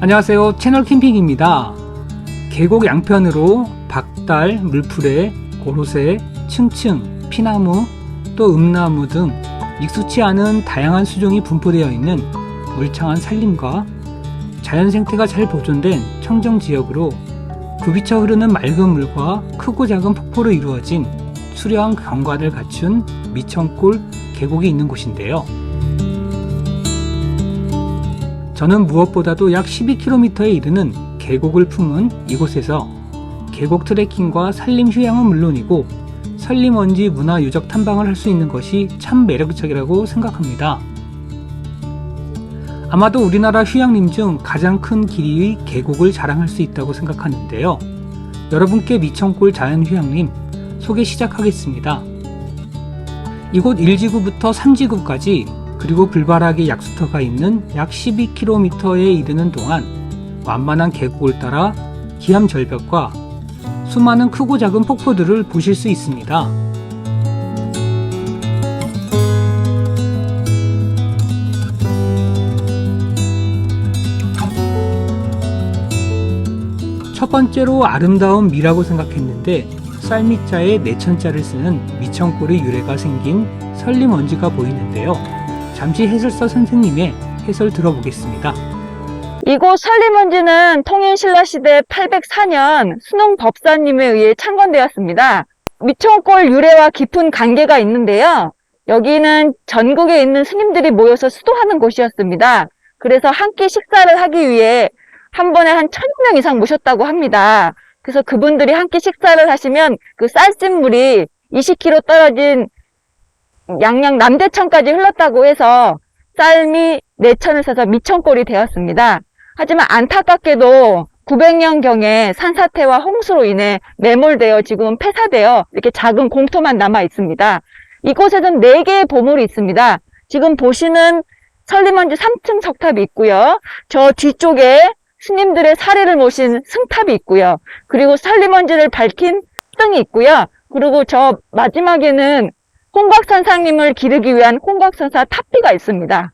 안녕하세요 채널 캠핑입니다 계곡 양편으로 박달, 물풀에, 고로쇠, 층층, 피나무, 또 음나무 등 익숙치 않은 다양한 수종이 분포되어 있는 울창한 산림과 자연 생태가 잘 보존된 청정 지역으로 굽이쳐 흐르는 맑은 물과 크고 작은 폭포로 이루어진 수려한 경관을 갖춘 미천골 계곡이 있는 곳인데요. 저는 무엇보다도 약 12km에 이르는 계곡을 품은 이곳에서 계곡 트레킹과 산림 휴양은 물론이고 산림원지 문화 유적 탐방을 할 수 있는 것이 참 매력적이라고 생각합니다. 아마도 우리나라 휴양림 중 가장 큰 길이의 계곡을 자랑할 수 있다고 생각하는데요. 여러분께 미천골 자연휴양림 소개 시작하겠습니다. 이곳 1지구부터 3지구까지 그리고 불바라기 약수터가 있는 약 12km에 이르는 동안 완만한 계곡을 따라 기암 절벽과 수많은 크고 작은 폭포들을 보실 수 있습니다. 첫 번째로 아름다운 미라고 생각했는데 쌀미자에 내천자를 쓰는 미천골의 유래가 생긴 설림원지가 보이는데요. 잠시 해설사 선생님의 해설 들어보겠습니다. 이곳 설림원지는 통일신라 시대 804년 순웅 법사님에 의해 창건되었습니다. 미천골 유래와 깊은 관계가 있는데요. 여기는 전국에 있는 스님들이 모여서 수도하는 곳이었습니다. 그래서 한 끼 식사를 하기 위해 한 번에 한 천여 명 이상 모셨다고 합니다. 그래서 그분들이 한 끼 식사를 하시면 그 쌀집물이 20km 떨어진 양양 남대천까지 흘렀다고 해서 쌀미 내천을 써서 미천골이 되었습니다. 하지만 안타깝게도 900년경에 산사태와 홍수로 인해 매몰되어 지금 폐사되어 이렇게 작은 공터만 남아 있습니다. 이곳에는 4개의 보물이 있습니다. 지금 보시는 설리먼지 3층 석탑이 있고요. 저 뒤쪽에 스님들의 사례를 모신 승탑이 있고요. 그리고 설리먼지를 밝힌 등이 있고요. 그리고 저 마지막에는 홍곽선사님을 기르기 위한 홍곽선사 탑비가 있습니다.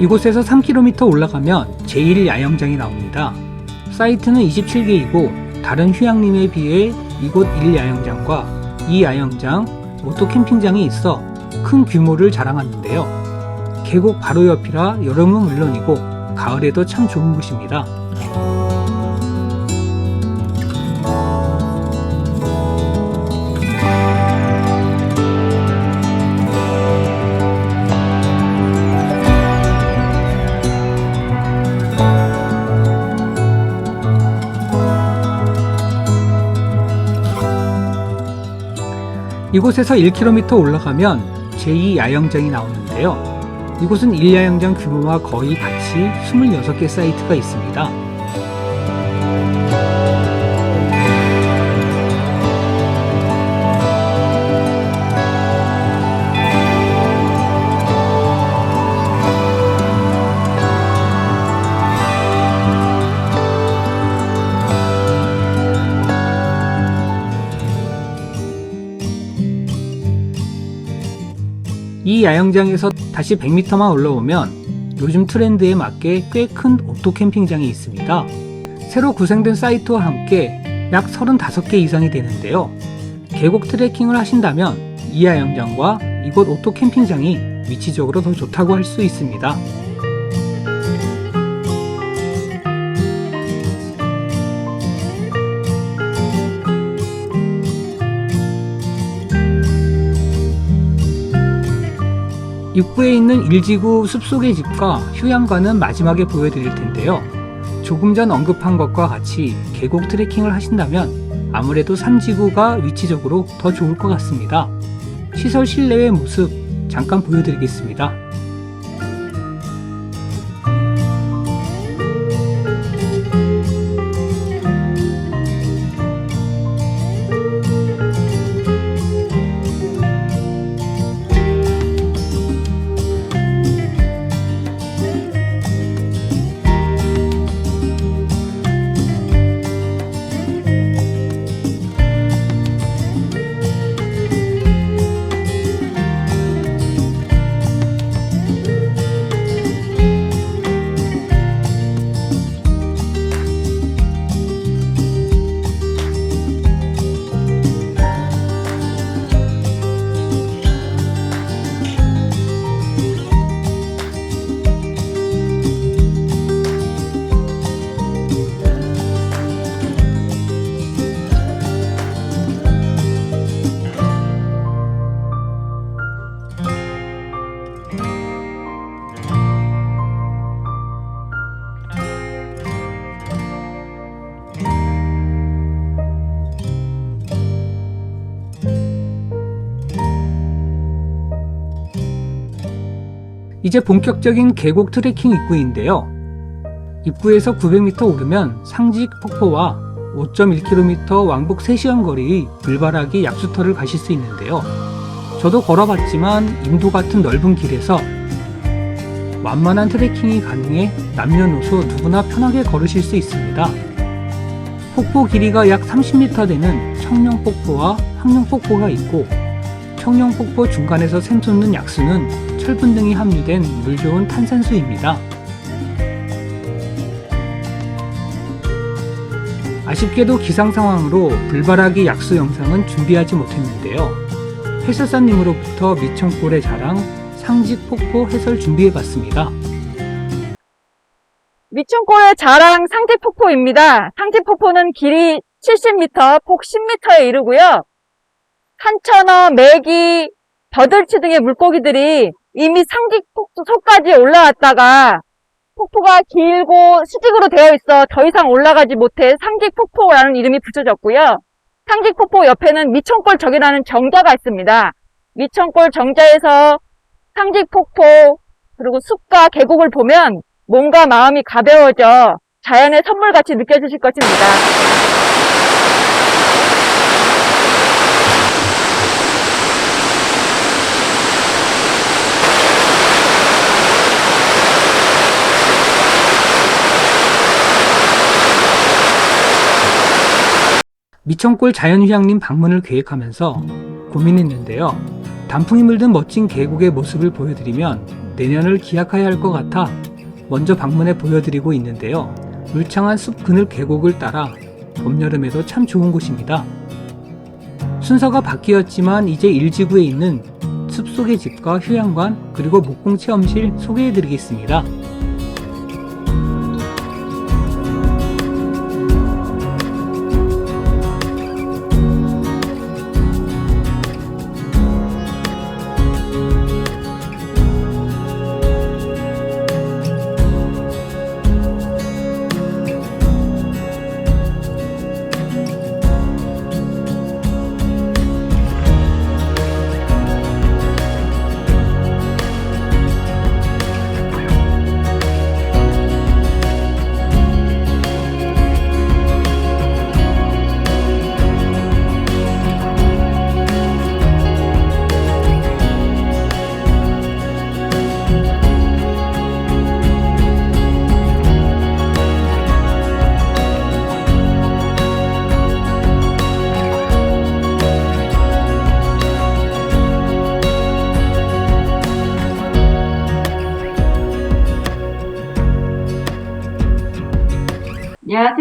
이곳에서 3km 올라가면 제1야영장이 나옵니다. 사이트는 27개이고 다른 휴양림에 비해 이곳 1야영장과 2야영장, 오토 캠핑장이 있어 큰 규모를 자랑하는데요. 계곡 바로 옆이라 여름은 물론이고 가을에도 참 좋은 곳입니다. 이곳에서 1km 올라가면 제2야영장이 나오는데요. 이곳은 1야영장 규모와 거의 같이 26개 사이트가 있습니다. 이 야영장에서 다시 100m만 올라오면 요즘 트렌드에 맞게 꽤 큰 오토 캠핑장이 있습니다. 새로 구성된 사이트와 함께 약 35개 이상이 되는데요. 계곡 트레킹을 하신다면 이 야영장과 이곳 오토 캠핑장이 위치적으로 더 좋다고 할 수 있습니다. 입구에 있는 일지구 숲속의 집과 휴양관은 마지막에 보여드릴 텐데요. 조금 전 언급한 것과 같이 계곡 트레킹을 하신다면 아무래도 산지구가 위치적으로 더 좋을 것 같습니다. 시설 실내의 모습 잠깐 보여드리겠습니다. 이제 본격적인 계곡 트레킹 입구인데요. 입구에서 900m 오르면 상직 폭포와 5.1km 왕복 3시간 거리의 물바라기 약수터를 가실 수 있는데요. 저도 걸어봤지만 인도 같은 넓은 길에서 완만한 트레킹이 가능해 남녀노소 누구나 편하게 걸으실 수 있습니다. 폭포 길이가 약 30m 되는 청룡폭포와 황룡폭포가 있고 청룡폭포 중간에서 샘솟는 약수는 철분 등이 함유된 물 좋은 탄산수입니다. 아쉽게도 기상 상황으로 불바라기 약수 영상은 준비하지 못했는데요. 해설사님으로부터 미청골의 자랑 상직 폭포 해설 준비해봤습니다. 미춘골의 자랑 상지폭포입니다. 상지폭포는 길이 70m, 폭 10m에 이르고요. 산천어, 메기, 벼들치 등의 물고기들이 이미 상지폭포까지 올라왔다가 폭포가 길고 수직으로 되어 있어 더 이상 올라가지 못해 상직폭포라는 이름이 붙여졌고요. 상직폭포 옆에는 미천골 정이라는 정자가 있습니다. 미천골 정자에서 상직폭포 그리고 숲과 계곡을 보면 몸과 마음이 가벼워져 자연의 선물같이 느껴지실 것입니다. 미천골 자연휴양림 방문을 계획하면서 고민했는데요. 단풍이 물든 멋진 계곡의 모습을 보여드리면 내년을 기약해야 할 것 같아 먼저 방문해 보여드리고 있는데요. 울창한 숲 그늘 계곡을 따라 봄, 여름에도 참 좋은 곳입니다. 순서가 바뀌었지만 이제 일지구에 있는 숲속의 집과 휴양관 그리고 목공 체험실 소개해드리겠습니다.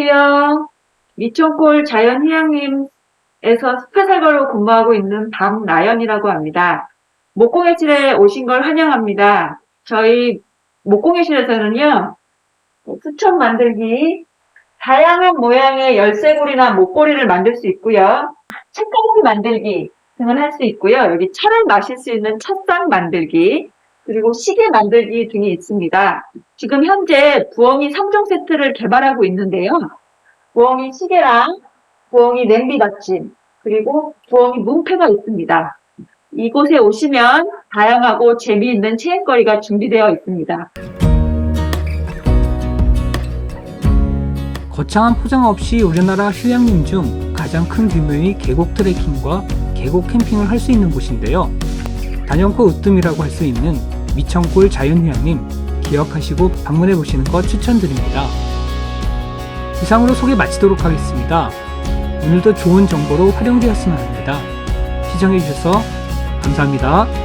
안녕하세요. 미천골 자연휴양림에서 숲해설가로 근무하고 있는 박나연이라고 합니다. 목공예실에 오신 걸 환영합니다. 저희 목공예실에서는요, 수천 만들기, 다양한 모양의 열쇠고리나 목걸이를 만들 수 있고요. 책가지 만들기 등을 할 수 있고요. 여기 차를 마실 수 있는 찻상 만들기, 그리고 시계 만들기 등이 있습니다. 지금 현재 부엉이 3종 세트를 개발하고 있는데요. 부엉이 시계랑 부엉이 냄비 받침, 그리고 부엉이 문패가 있습니다. 이곳에 오시면 다양하고 재미있는 체험거리가 준비되어 있습니다. 거창한 포장 없이 우리나라 휴양림 중 가장 큰 규모의 계곡 트레킹과 계곡 캠핑을 할 수 있는 곳인데요. 단연코 으뜸이라고 할 수 있는 미천골 자연휴양림 기억하시고 방문해 보시는 것 추천드립니다. 이상으로 소개 마치도록 하겠습니다. 오늘도 좋은 정보로 활용되었으면 합니다. 시청해 주셔서 감사합니다.